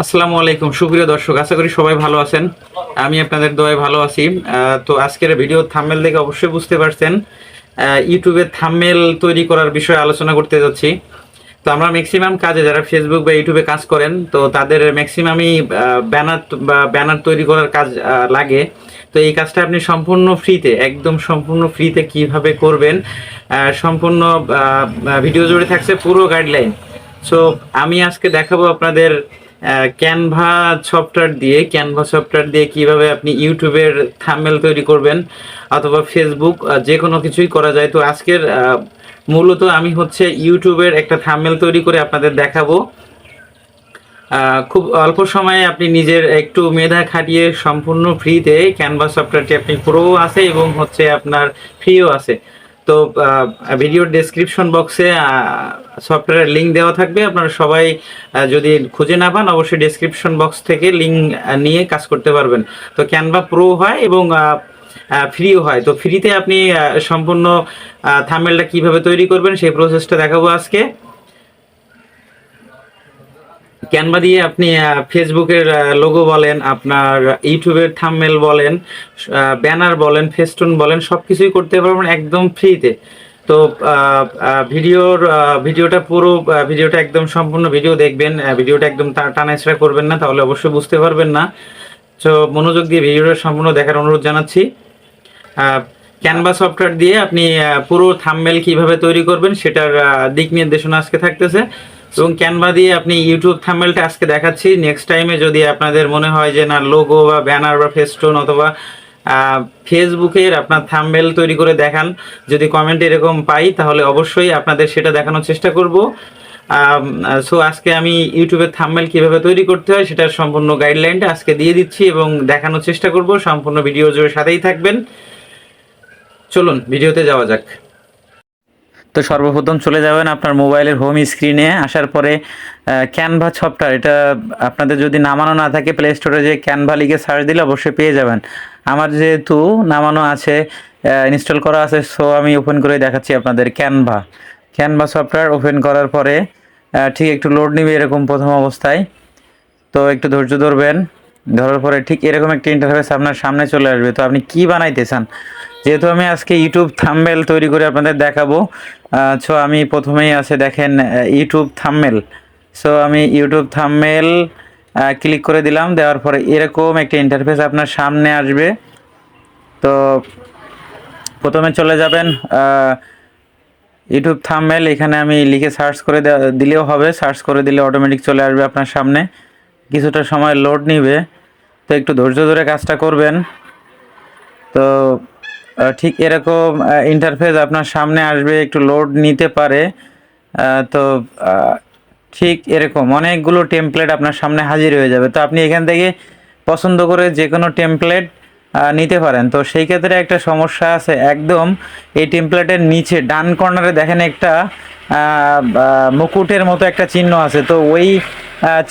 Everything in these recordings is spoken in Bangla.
আসসালামু আলাইকুম। সুপ্রিয় দর্শক, আশা করি সবাই ভালো আছেন। আমি আপনাদের দোয়ায় ভালো আছি। তো আজকের ভিডিও থাম্মেল দেখে অবশ্যই বুঝতে পারছেন ইউটিউবে থাম্মেল তৈরি করার বিষয়ে আলোচনা করতে যাচ্ছি। তো আমরা ম্যাক্সিমাম কাজে যারা ফেসবুক বা ইউটিউবে কাজ করেন, তো তাদের ম্যাক্সিমামই ব্যানার বা ব্যানার তৈরি করার কাজ লাগে। তো এই কাজটা আপনি সম্পূর্ণ ফ্রিতে একদম সম্পূর্ণ ফ্রিতে কীভাবে করবেন সম্পূর্ণ ভিডিও জুড়ে থাকছে পুরো গাইডলাইন সো আমি আজকে দেখাবো আপনাদের ক্যানভা সফটওয়্যার দিয়ে ক্যানভা সফটওয়্যার দিয়ে কীভাবে আপনি ইউটিউবের থাম্বনেল তৈরি করবেন অথবা ফেসবুক যে কোনো কিছুই করা যায়। তো আজকের মূলত আমি হচ্ছে ইউটিউবের একটা থাম্বনেল তৈরি করে আপনাদের দেখাবো। খুব অল্প সময়ে আপনি নিজের একটু মেধা খাটিয়ে সম্পূর্ণ ফ্রিতে ক্যানভা সফটওয়্যারটি আপনি প্রো আছে এবং হচ্ছে আপনার ফ্রিও আছে। তো ভিডিও ডেসক্রিপশন বক্সে সফটওয়্যারের লিঙ্ক দেওয়া থাকবে। আপনারা সবাই যদি খুঁজে না পান, অবশ্যই ডেসক্রিপশন বক্স থেকে লিঙ্ক নিয়ে কাজ করতে পারবেন। তো ক্যানভা প্রো হয় এবং ফ্রিও হয়। তো ফ্রিতে আপনি সম্পূর্ণ থামেলটা কীভাবে তৈরি করবেন, সেই প্রসেসটা দেখাবো আজকে। ক্যানভা দিয়ে আপনি ফেসবুকের লোগো বলেন, আপনার ইউটিউবের থাম্বনেল বলেন ব্যানার বলেন ফেস্টুন বলেন সব কিছুই করতে পারবেন একদম ফ্রিতে তো ভিডিওর ভিডিওটা পুরো ভিডিওটা একদম সম্পূর্ণ ভিডিও দেখবেন ভিডিওটা একদম টা- টানাছড়া করবেন না, তাহলে অবশ্যই বুঝতে পারবেন না। তো, মনোযোগ দিয়ে ভিডিওটা সম্পূর্ণ দেখার অনুরোধ জানাচ্ছি। ক্যানভা সফটওয়্যার দিয়ে আপনি পুরো থাম্বনেল কীভাবে তৈরি করবেন, সেটার দিক নির্দেশনা আজকে থাকতেছে। এবং ক্যানভা দিয়ে আপনি ইউটিউব থাম্বনেলটা আজকে দেখাচ্ছি। নেক্সট টাইমে যদি আপনাদের মনে হয় যে, না লোগো বা ব্যানার বা ফেস্টোন অথবা ফেসবুকের আপনার থাম্বনেল তৈরি করে দেখান। যদি কমেন্ট এরকম পাই, তাহলে অবশ্যই আপনাদের সেটা দেখানোর চেষ্টা করব। সো আজকে আমি ইউটিউবের থাম্বনেল কীভাবে তৈরি করতে হয়, সেটার সম্পূর্ণ গাইডলাইনটা আজকে দিয়ে দিচ্ছি এবং দেখানোর চেষ্টা করব। সম্পূর্ণ ভিডিও জুড়ে সাথেই থাকবেন। চলুন ভিডিওতে যাওয়া যাক। তো সর্বপ্রথম চলে যাবেন আপনার মোবাইলের হোম স্ক্রিনে আসার পরে ক্যানভা সফটওয়্যার এটা আপনাদের যদি নামানো না থাকে প্লে স্টোরে যে ক্যানভা লিখে সার্চ দিলে অবশ্যই পেয়ে যাবেন। আমার যেহেতু নামানো আছে ইনস্টল করা আছে সো আমি ওপেন করে দেখাচ্ছি আপনাদের ক্যানভা ক্যানভা সফটওয়্যার ওপেন করার পরে ঠিক একটু লোড নিবে এরকম প্রথম অবস্থায়। তো একটু ধৈর্য ধরবেন। ধরার পরে ঠিক এরকম একটা ইন্টারফেস আপনার সামনে চলে আসবে। তো আপনি কি বানাইতে চান? যেহেতু আমি আজকে ইউটিউব থাম্বেল তৈরি করে আপনাদের দেখাবো। সো আমি প্রথমেই আছে দেখেন ইউটিউব থাম্বেল সো আমি ইউটিউব থাম্বেল ক্লিক করে দিলাম, দেওয়ার পরে এরকম একটা ইন্টারফেস আপনার সামনে আসবে। তো প্রথমে চলে যাবেন ইউটিউব থাম্বনেল এখানে আমি লিখে সার্চ করে দিলেও হবে সার্চ করে দিলে অটোমেটিক চলে আসবে আপনার সামনে। কিছুটা সময় লোড নিবে। তো একটু ধৈর্য ধরে কাজটা করবেন। তো ঠিক এরকম ইন্টারফেস আপনার সামনে আসবে, একটু লোড নিতে পারে। তো ঠিক এরকম, অনেকগুলো টেমপ্লেট আপনার সামনে হাজির হয়ে যাবে। তো আপনি এখান থেকে পছন্দ করে যে কোনো টেমপ্লেট নিতে পারেন। তো সেই ক্ষেত্রে একটা সমস্যা আছে। একদম এই টেমপ্লেটের নিচে, ডান কর্নারে দেখেন একটা মুকুটের মতো একটা চিহ্ন আছে। তো ওই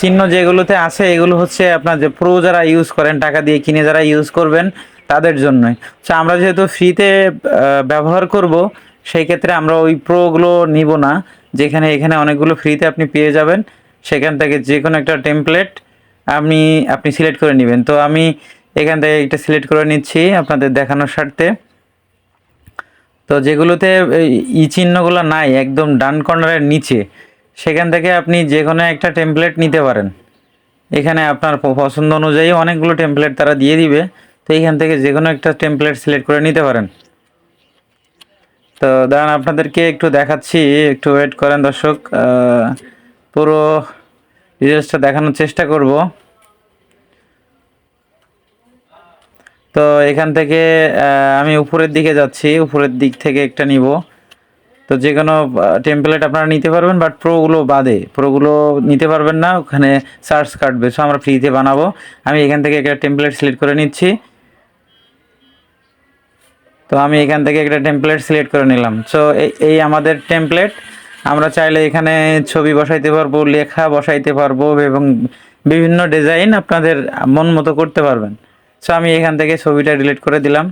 চিহ্ন যেগুলোতে আছে, এগুলো হচ্ছে আপনার যে প্রো যারা ইউজ করেন, টাকা দিয়ে কিনে যারা ইউজ করবেন তাদের জন্যই। তো আমরা যেহেতু ফ্রিতে ব্যবহার করব, সেই ক্ষেত্রে আমরা ওই প্রোগুলো নিব না। যেখানে, এখানে অনেকগুলো ফ্রিতে আপনি পেয়ে যাবেন। সেখান থেকে যে কোনো একটা টেমপ্লেট আপনি আপনি সিলেক্ট করে নেবেন। তো আমি এখান থেকে একটা সিলেক্ট করে নিচ্ছি আপনাদের দেখানোর স্বার্থে। তো যেগুলোতে ই চিহ্নগুলো নাই, একদম ডান কর্নারের নিচে, সেখান থেকে আপনি যে কোনো একটা টেমপ্লেট নিতে পারেন। এখানে আপনার পছন্দ অনুযায়ী অনেকগুলো টেমপ্লেট তারা দিয়ে দিবে। তো এইখান থেকে যে কোনো একটা টেমপ্লেট সিলেক্ট করে নিতে পারেন। তো দাঁড়ান, আপনাদেরকে একটু দেখাচ্ছি, একটু ওয়েট করেন দর্শক। পুরো ডিটেলসটা দেখানোর চেষ্টা করব। তো এখান থেকে আমি উপরের দিকে যাচ্ছি, উপরের দিক থেকে একটা নিব। তো যে কোনো টেমপ্লেট আপনারা নিতে পারবেন বাট প্রোগুলো বাদে। প্রোগুলো নিতে পারবেন না, ওখানে সার্চ কাটবে। সো আমরা ফ্রিতে বানাবো। আমি এখান থেকে একটা টেমপ্লেট সিলেক্ট করে নিচ্ছি। তো আমি এখান থেকে একটা টেমপ্লেট সিলেক্ট করে নিলাম। সো এই আমাদের টেমপ্লেট আমরা চাইলে এখানে ছবি বসাইতে পারব, লেখা বসাইতে পারব এবং বিভিন্ন ডিজাইন আপনাদের মন মতো করতে পারবেন। সো আমি এখান থেকে ছবিটা ডিলিট করে দিলাম।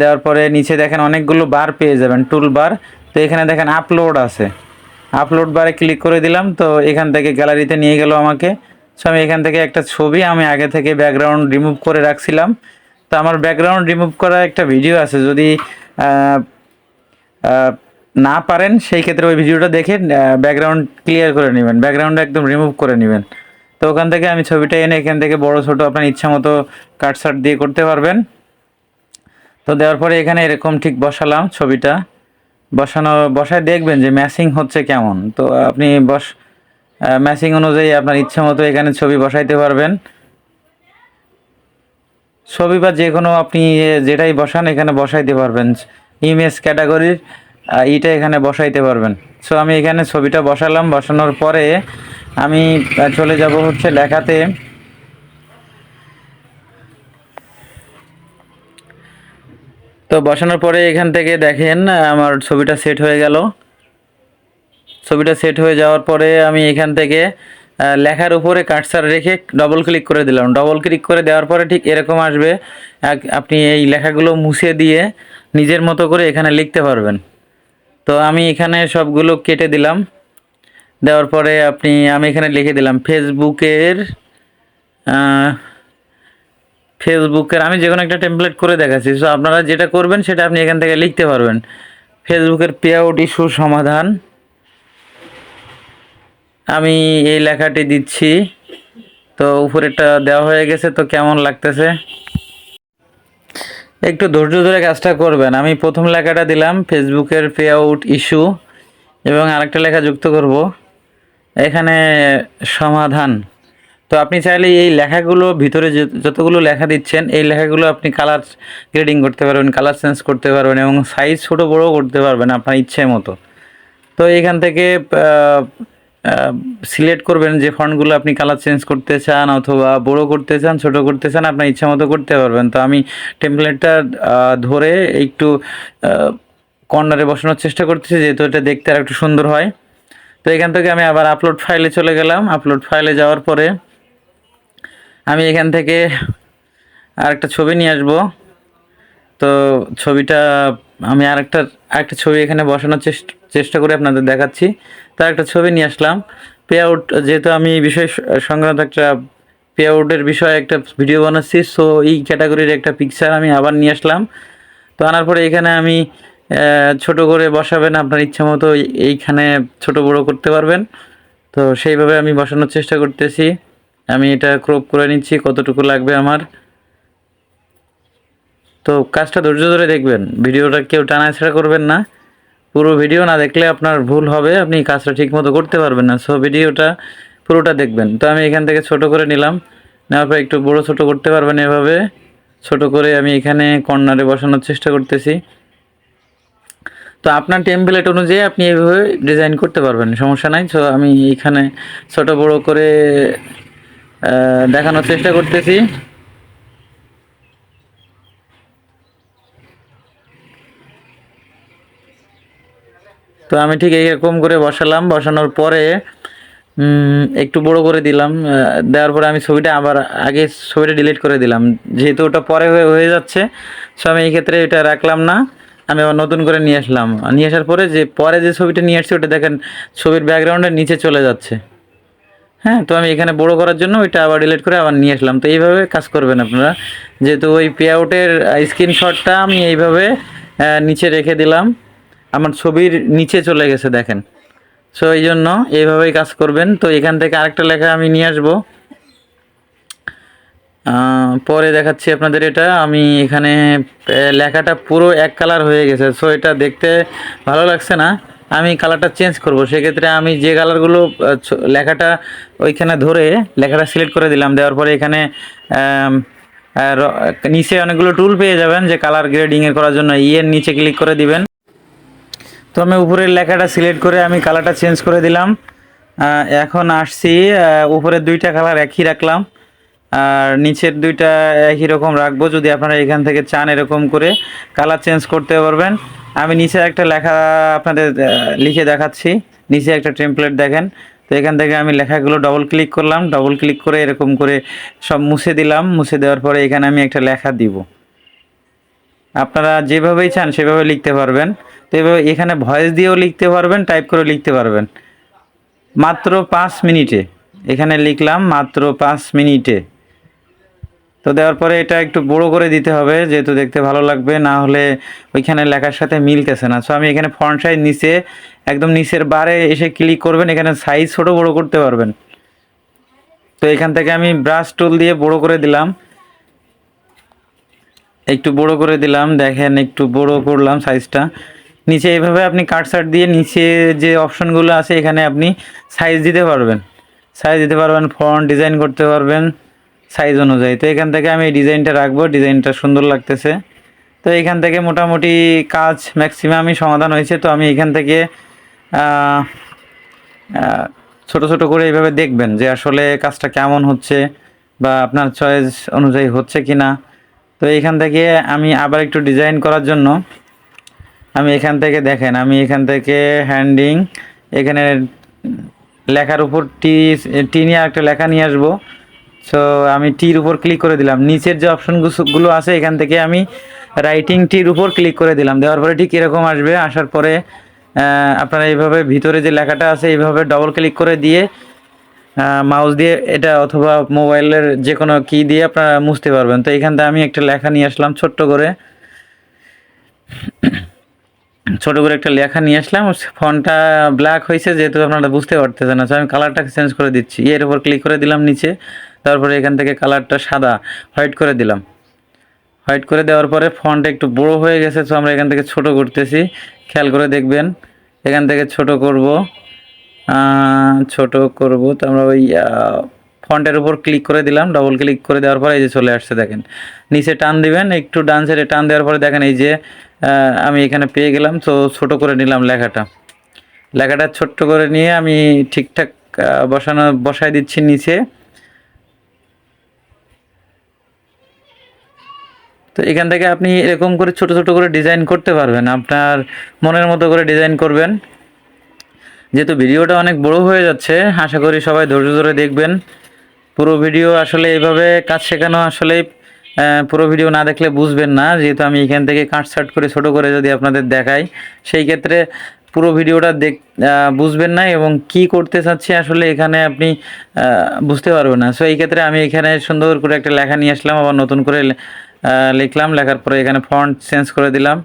দেওয়ার পরে নিচে দেখেন অনেকগুলো বার পেয়ে যাবেন টুল বার তো এখানে দেখেন আপলোড আছে। আপলোড বারে ক্লিক করে দিলাম। তো এখান থেকে গ্যালারিতে নিয়ে গেল আমাকে। সো আমি এখান থেকে একটা ছবি আমি আগে থেকে ব্যাকগ্রাউন্ড রিমুভ করে রাখছিলাম। তো আমার ব্যাকগ্রাউন্ড রিমুভ করা একটা ভিডিও আছে, যদি না পারেন, সেই ক্ষেত্রে ওই ভিডিওটা দেখে ব্যাকগ্রাউন্ড ক্লিয়ার করে নেবেন ব্যাকগ্রাউন্ড একদম রিমুভ করে নেবেন। তো ওখান থেকে আমি ছবিটা এনে এখান থেকে বড়, ছোট আপনার ইচ্ছা মতো কাট সাট দিয়ে করতে পারবেন। তো দেওয়ার পরে এখানে এরকম ঠিক বসালাম ছবিটা। বসানো, বসায় দেখবেন যে ম্যাচিং হচ্ছে কেমন। তো আপনি বস ম্যাচিং অনুযায়ী আপনার ইচ্ছা মতো এখানে ছবি বসাইতে পারবেন। ছবি বা যে কোনো আপনি যেটাই বসান, এখানে বসাইতে পারবেন। ইমেজ ক্যাটাগরির ইটা এখানে বসাইতে পারবেন। সো, আমি এখানে ছবিটা বসালাম। বসানোর পরে আমি চলে যাব হচ্ছে লেখাতে। তো, বসানোর পরে এখান থেকে দেখেন আমার ছবিটা সেট হয়ে গেল। ছবিটা সেট হয়ে যাওয়ার পরে আমি এখান থেকে লেখার উপরে কাটসার রেখে ডবল ক্লিক করে দিলাম। ডবল ক্লিক করে দেওয়ার পরে ঠিক এরকম আসবে আপনি এই লেখাগুলো মুছে দিয়ে নিজের মতো করে এখানে লিখতে পারবেন। তো আমি এখানে সবগুলো কেটে দিলাম। দেওয়ার পরে আপনি, আমি এখানে লিখে দিলাম ফেসবুকের ফেসবুকের আমি যে কোনো একটা টেমপ্লেট করে দেখাচ্ছি। সো আপনারা যেটা করবেন সেটা আপনি এখান থেকে লিখতে পারবেন। ফেসবুকের পে আউট ইস্যু সমাধান। আমি এই লেখাটি দিচ্ছি। তো উপরেরটা দেওয়া হয়ে গেছে, তো কেমন লাগতেছে? একটু ধৈর্য ধরে কাজটা করবেন। আমি প্রথম লেখাটা দিলাম, ফেসবুকের পে আউট ইস্যু, এবং আরেকটা লেখা যুক্ত করব। এখানে সমাধান। তো আপনি চাইলে এই লেখাগুলো ভিতরে যতগুলো লেখা দিচ্ছেন, এই লেখাগুলো আপনি কালার গ্রেডিং করতে পারবেন কালার চেঞ্জ করতে পারবেন, এবং সাইজ ছোটো বড় করতে পারবেন আপনার ইচ্ছে মতো। তো এখান থেকে সিলেক্ট করবেন যে ফন্টগুলো আপনি কালার চেঞ্জ করতে চান অথবা বড় করতে চান, ছোট করতে চান, আপনার ইচ্ছা মতো করতে পারবেন। তো আমি টেমপ্লেটটা ধরে একটু কর্নারে বসানোর চেষ্টা করতেছি, যেহেতু এটা দেখতে আর একটু সুন্দর হয়। তো এখান থেকে আমি আবার আপলোড ফাইলে চলে গেলাম। আপলোড ফাইলে যাওয়ার পরে আমি এখান থেকে আরেকটা ছবি নিয়ে আসব। তো ছবিটা আমি আরেকটা আরেকটা ছবি এখানে বসানোর চেষ্টা চেষ্টা করে আপনাদের দেখাচ্ছি। তো একটা ছবি নিয়ে আসলাম। পে আউট যেহেতু আমি বিষয় সংক্রান্ত একটা পে আউটের বিষয়ে একটা ভিডিও বানাচ্ছি সো এই ক্যাটাগরির একটা পিকচার আমি আবার নিয়ে আসলাম। তো আনার পরে এখানে আমি ছোট করে বসাবেন আপনার ইচ্ছা মতো এইখানে ছোট বড় করতে পারবেন। তো সেইভাবে আমি বসানোর চেষ্টা করতেছি। আমি এটা ক্রপ করে নিচ্ছি, কতটুকু লাগবে আমার। তো কাজটা ধৈর্য ধরে দেখবেন। ভিডিওটা কেউ টানা টানাছাড়া করবেন না। পুরো ভিডিও না দেখলে আপনার ভুল হবে, আপনি কাজটা ঠিক মতো করতে পারবেন না। সো ভিডিওটা পুরোটা দেখবেন। তো আমি এখান থেকে ছোট করে নিলাম। নেওয়ার পর একটু বড় ছোট করতে পারবেন এভাবে। ছোট করে আমি এখানে কর্নারে বসানোর চেষ্টা করতেছি। তো আপনার টেমপ্লেট অনুযায়ী আপনি এইভাবে ডিজাইন করতে পারবেন, সমস্যা নাই। সো আমি এখানে ছোট বড় করে দেখানোর চেষ্টা করতেছি। তো আমি ঠিক এরকম করে বসালাম। বসানোর পরে একটু বড় করে দিলাম। দেওয়ার পরে আমি ছবিটা আবার আগে ছবিটা ডিলিট করে দিলাম। যেহেতু ওটা পরে হয়ে যাচ্ছে সো আমি এই ক্ষেত্রে এটা রাখলাম না। আমি আবার নতুন করে নিয়ে আসলাম। নিয়ে আসার পরে যে পরে যে ছবিটা নিয়ে আসছি, ওটা দেখেন ছবির ব্যাকগ্রাউন্ডের নিচে চলে যাচ্ছে। হ্যাঁ তো আমি এখানে বড় করার জন্য ওইটা আবার ডিলিট করে আবার নিয়ে আসলাম। তো এইভাবে কাজ করবেন আপনারা। যেহেতু ওই পে আউটের স্ক্রিনশটটা আমি এইভাবে নিচে রেখে দিলাম। আমার ছবির নিচে চলে গেছে, দেখেন। সো এই জন্য এইভাবেই কাজ করবেন। তো এখান থেকে আরেকটা লেখা আমি নিয়ে আসব। পরে দেখাচ্ছি আপনাদের এটা। আমি এখানে লেখাটা পুরো এক কালার হয়ে গেছে। সো এটা দেখতে ভালো লাগছে না। আমি কালারটা চেঞ্জ করব। সেক্ষেত্রে আমি যে কালারগুলো লেখাটা ওইখানে ধরে লেখাটা সিলেক্ট করে দিলাম। দেওয়ার পরে এখানে নিচে অনেকগুলো টুল পেয়ে যাবেন যে কালার গ্রেডিং এর করার জন্য। ইয়ের নিচে ক্লিক করে দিবেন। তো আমি উপরের লেখাটা সিলেক্ট করে আমি কালারটা চেঞ্জ করে দিলাম। এখন আসছি উপরের দুইটা কালার একই রাখলাম। আর নিচের দুইটা একই রকম রাখব, যদি আপনারা এখান থেকে চান এরকম করে কালার চেঞ্জ করতে পারবেন। আমি নিচে একটা লেখা আপনাদের লিখে দেখাচ্ছি। নিচে একটা টেমপ্লেট দেখেন। তো এখান থেকে আমি লেখাগুলো ডবল ক্লিক করলাম ডবল ক্লিক করে এরকম করে সব মুছে দিলাম। মুছে দেওয়ার পরে এখানে আমি একটা লেখা দিব। আপনারা যেভাবেই চান সেভাবে লিখতে পারবেন। তো এভাবে এখানে ভয়েস দিয়েও লিখতে পারবেন, টাইপ করে লিখতে পারবেন। মাত্র পাঁচ মিনিটে, এখানে লিখলাম মাত্র পাঁচ মিনিটে। তো দেওয়ার পরে এটা একটু বড় করে দিতে হবে, যেহেতু দেখতে ভালো লাগবে, না হলে ওইখানে লেখার সাথে মিলতেছে না। সো আমি এখানে ফন্ট সাইজ নিচে, একদম নিচের বারে এসে ক্লিক করবেন, এখানে সাইজ ছোট বড় করতে পারবেন। তো এখান থেকে আমি ব্রাশ টুল দিয়ে বড় করে দিলাম। একটু বড় করে দিলাম, দেখেন একটু বড় করলাম সাইজটা নিচে এইভাবে আপনি কাটসাট দিয়ে নিচে যে অপশনগুলো আছে, এখানে আপনি সাইজ দিতে পারবেন। সাইজ দিতে পারবেন ফন্ট ডিজাইন করতে পারবেন সাইজ অনুযায়ী। তো এখান থেকে আমি এই ডিজাইনটা রাখব ডিজাইনটা সুন্দর লাগতেছে। তো এখান থেকে মোটামুটি কাজ ম্যাক্সিমামই সমাধান হয়েছে। তো আমি এখান থেকে ছোট ছোট করে এইভাবে দেখবেন যে আসলে কাজটা কেমন হচ্ছে বা আপনার চয়েস অনুযায়ী হচ্ছে কি না তো এখান থেকে আমি আবার একটু ডিজাইন করার জন্য। আমি এখান থেকে দেখেন, আমি এখান থেকে হ্যান্ডিং এখানে লেখার উপর টি টি নিয়ে একটা লেখা নিয়ে আসব। সো আমি টির উপর ক্লিক করে দিলাম। নিচের যে অপশনগুলো আছে, এখান থেকে আমি রাইটিং টির উপর ক্লিক করে দিলাম। দেওয়ার পরে ঠিক এরকম আসবে। আসার পরে আপনারা এইভাবে ভিতরে যে লেখাটা আছে, এইভাবে ডবল ক্লিক করে দিয়ে মাউস দিয়ে এটা অথবা মোবাইলের যে কোনো কি দিয়ে আপনারা মুছতে পারবেন। তো এখান থেকে আমি একটা লেখা নিয়ে আসলাম, ছোট্ট করে। ছোট করে একটা লেখা নিয়ে আসলাম। ফন্টটা ব্ল্যাক হয়েছে, যেহেতু আপনারা বুঝতে পারতেছেন না। So, আমি কালারটাকে চেঞ্জ করে দিচ্ছি। এর উপর ক্লিক করে দিলাম নিচে। তারপরে এখান থেকে কালারটা সাদা হোয়াইট করে দিলাম। হোয়াইট করে দেওয়ার পরে ফন্ট একটু বড় হয়ে গেছে, তো আমরা এখান থেকে ছোট করতেছি। খেয়াল করে দেখবেন। এখান থেকে ছোট করব। ছোট করব। তো আমরা ওই ফন্টের উপর ক্লিক করে দিলাম ডবল ক্লিক করে দেওয়ার পরে এই যে চলে আসছে দেখেন। নিচে টান দিবেন, একটু ডান সাইডে টান দেওয়ার পরে দেখেন এই যে আমি এখানে পেয়ে গেলাম। তো ছোট করে নিলাম লেখাটা। লেখাটা ছোট্ট করে নিয়ে আমি ঠিকঠাক বসানো বসায় দিচ্ছি নিচে। তো এখান থেকে আপনি এরকম করে ছোট ছোট করে ডিজাইন করতে পারবেন। আপনার মনের মতো করে ডিজাইন করবেন। যেহেতু ভিডিওটা অনেক বড় হয়ে যাচ্ছে, আশা করি সবাই ধৈর্য ধরে দেখবেন। পুরো ভিডিও আসলে এইভাবে কাজ শেখানো আসলে পুরো ভিডিও না দেখলে বুঝবেন না। যেহেতু আমি এখান থেকে কাট সাট করে ছোট করে যদি আপনাদের দেখাই, সেই ক্ষেত্রে পুরো ভিডিওটা দেখ বুঝবেন না এবং কি করতে চাচ্ছি আসলে এখানে আপনি বুঝতে পারবেন না। সো এই ক্ষেত্রে আমি এখানে সুন্দর করে একটা লেখা নিয়ে আসলাম, আবার নতুন করে লিখলাম। লেখার পরে এখানে ফন্ট চেঞ্জ করে দিলাম।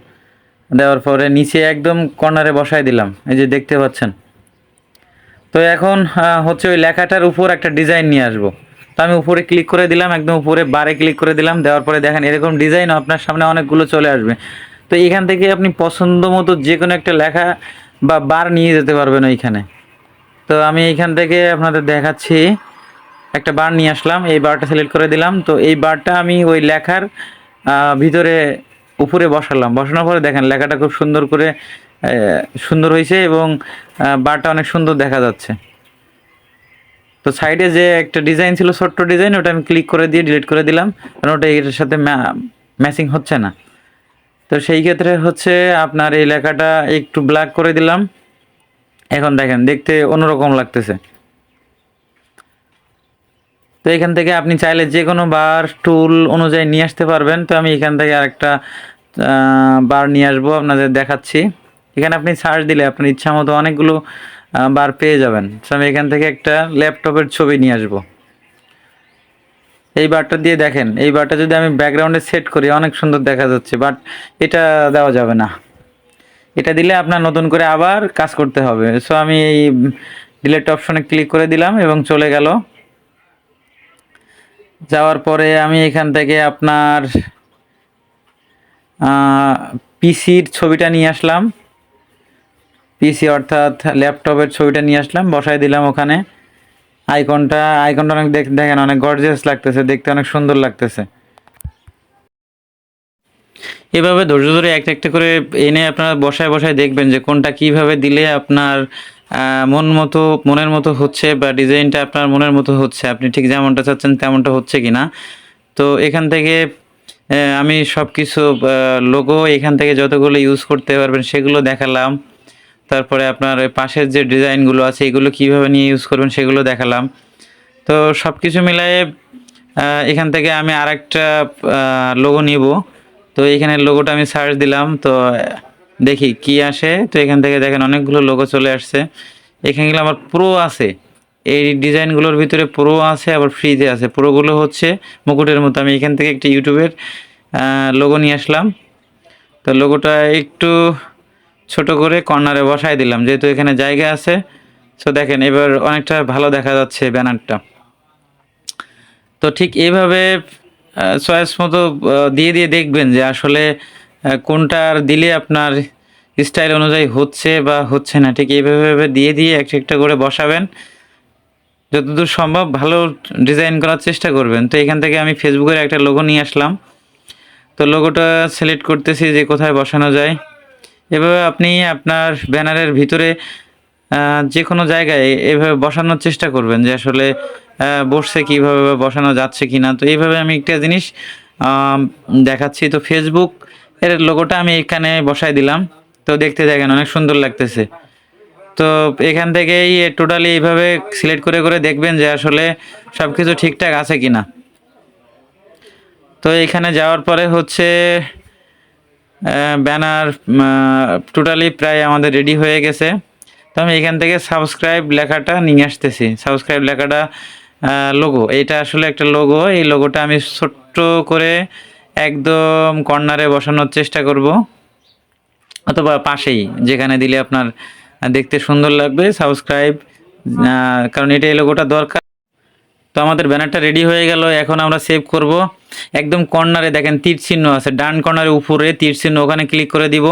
দেওয়ার পরে নিচে একদম কর্নারে বসায় দিলাম। এই যে দেখতে পাচ্ছেন। তো এখন হচ্ছে ওই লেখাটার উপর একটা ডিজাইন নিয়ে আসব। তো আমি উপরে ক্লিক করে দিলাম, একদম উপরে বারে ক্লিক করে দিলাম, দেওয়ার পরে দেখেন এরকম ডিজাইন আপনার সামনে অনেকগুলো চলে আসবে। তো এখান থেকে আপনি পছন্দ মতো যে কোনো একটা লেখা বা বার নিয়ে যেতে পারবেন ওইখানে। তো আমি এইখান থেকে আপনাদের দেখাচ্ছি, একটা বার নিয়ে আসলাম, এই বারটা সিলেক্ট করে দিলাম। তো এই বারটা আমি ওই লেখার ভিতরে উপরে বসালাম। বসানোর পরে দেখেন লেখাটা খুব সুন্দর করে সুন্দর হয়েছে এবং বারটা অনেক সুন্দর দেখা যাচ্ছে। তো সাইডে যে একটা ডিজাইন ছিল, ছোট্ট ডিজাইন, ওটা আমি ক্লিক করে দিয়ে ডিলিট করে দিলাম। কারণ ওটা এটার সাথে ম্যাচিং হচ্ছে না। তো সেই ক্ষেত্রে হচ্ছে আপনার এই লেখাটা একটু ব্ল্যাক করে দিলাম। এখন দেখেন, দেখতে অন্যরকম লাগতেছে। তো এখান থেকে আপনি চাইলে যে কোনো বার টুল অনুযায়ী নিয়ে আসতে পারবেন। তো আমি এখান থেকে আরেকটা বার নিয়ে আসব, আপনাদের দেখাচ্ছি। এখানে আপনি সার্চ দিলে আপনার ইচ্ছা মতো অনেকগুলো বার পেয়ে যাবেন। তো আমি এখান থেকে একটা ল্যাপটপের ছবি নিয়ে আসব। এই বারটা দিয়ে দেখেন, এই বারটা যদি আমি ব্যাকগ্রাউন্ডে সেট করি, অনেক সুন্দর দেখা যাচ্ছে বাট এটা দেওয়া যাবে না। এটা দিলে আপনার নতুন করে আবার কাজ করতে হবে। সো আমি এই ডিলেট অপশনে ক্লিক করে দিলাম এবং চলে গেল। যাওয়ার পরে আমি এখান থেকে আপনার পিসির ছবিটা নিয়ে আসলাম। পিসি অর্থাৎ ল্যাপটপের ছবিটা নিয়ে আসলাম বসাই দিলাম ওখানে। আইকনটা আইকনটা অনেক দেখ- দেখেন, অনেক গর্জিয়াস লাগতেছে, দেখতে অনেক সুন্দর লাগতেছে। এভাবে ধৈর্য ধরে একটা একটা করে এনে আপনারা বসায় বসায় দেখবেন যে কোনটা কীভাবে দিলে আপনার মন মতো, মনের মতো হচ্ছে বা ডিজাইনটা আপনার মনের মতো হচ্ছে। আপনি ঠিক যেমনটা চাচ্ছেন তেমনটা হচ্ছে কি না তো এখান থেকে আমি সব কিছু লোগো এখান থেকে যতগুলো ইউজ করতে পারবেন সেগুলো দেখালাম। তারপরে আপনার পাশের যে ডিজাইনগুলো আছে, এগুলো কীভাবে নিয়ে ইউজ করবেন সেগুলো দেখালাম। তো সব কিছু মিলায়ে এখান থেকে আমি আরেকটা লোগো নিব। তো এখানে লোগোটা আমি সার্চ দিলাম। তো দেখি কি আসে। তো এখান থেকে দেখেন অনেকগুলো লোগো চলে আসছে। এখানে গেলে আমার প্রো আছে। এই ডিজাইনগুলোর ভিতরে প্রো আছে, আবার ফ্রিতে আছে। প্রোগুলো হচ্ছে মুকুটের মতো। আমি এখান থেকে একটি ইউটিউবের লোগো নিয়ে আসলাম। তো লোগোটা একটু ছোট করে কর্নারে বসাই দিলাম। যেহেতু এখানে জায়গা আছে সো দেখেন এবার অনেকটা ভালো দেখা যাচ্ছে ব্যানারটা। তো ঠিক এইভাবে চয়েস মতো দিয়ে দিয়ে দেখবেন যে আসলে কোনটার দিলে আপনার স্টাইল অনুযায়ী হচ্ছে বা হচ্ছে না। ঠিক এইভাবে দিয়ে দিয়ে একটা একটা করে বসাবেন। যতদূর সম্ভব ভালো ডিজাইন করার চেষ্টা করবেন। তো এখান থেকে আমি ফেসবুকের একটা লোগো নিয়ে আসলাম। তো লোগোটা সিলেক্ট করতেছি যে কোথায় বসানো যায়। এভাবে আপনি আপনার ব্যানারের ভিতরে যে কোনো জায়গায় এভাবে বসানোর চেষ্টা করবেন যে আসলে বসছে কীভাবে বসানো যাচ্ছে কি না তো এইভাবে আমি একটা জিনিস দেখাচ্ছি। তো ফেসবুক এর লোগোটা আমি এখানে বসাই দিলাম। তো দেখতে দেখেন অনেক সুন্দর লাগতেছে। তো এখান থেকেই টোটালি এইভাবে সিলেক্ট করে করে দেখবেন যে আসলে সব কিছু ঠিকঠাক আছে কি না তো এখানে যাওয়ার পরে হচ্ছে ব্যানার টোটালি প্রায় আমাদের রেডি হয়ে গেছে। তো আমি এখান থেকে সাবস্ক্রাইব লেখাটা নিয়ে আসতেছি। সাবস্ক্রাইব লেখাটা লোগো এটা আসলে একটা লোগো এই লোগোটা আমি ছোট্ট করে একদম কর্নারে বসানোর চেষ্টা করব। অথবা পাশেই, যেখানে দিলে আপনার দেখতে সুন্দর লাগবে। সাবস্ক্রাইব কারণ এটা এই লোগোটা দরকার। তো আমাদের ব্যানারটা রেডি হয়ে গেল, এখন আমরা সেভ করব। একদম কর্নারে দেখেন, তীর চিহ্ন আছে, ডান কর্নারে উপরে তীর চিহ্ন, ওখানে ক্লিক করে দিব।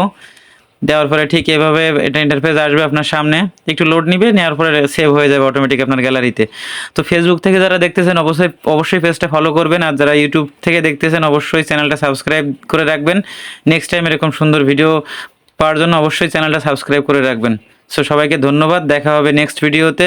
দেওয়ার পরে ঠিক এভাবে এটা ইন্টারফেস আসবে আপনার সামনে। একটু লোড নিবে, নেওয়ার পরে সেভ হয়ে যাবে অটোমেটিক আপনার গ্যালারিতে তো ফেসবুক থেকে যারা দেখতেছেন, অবশ্যই অবশ্যই পেজটা ফলো করবেন, আর যারা ইউটিউব থেকে দেখতেছেন, অবশ্যই চ্যানেলটা সাবস্ক্রাইব করে রাখবেন। নেক্সট টাইম এরকম সুন্দর ভিডিও পাওয়ার জন্য অবশ্যই চ্যানেলটা সাবস্ক্রাইব করে রাখবেন। সো সবাইকে ধন্যবাদ, দেখা হবে নেক্সট ভিডিওতে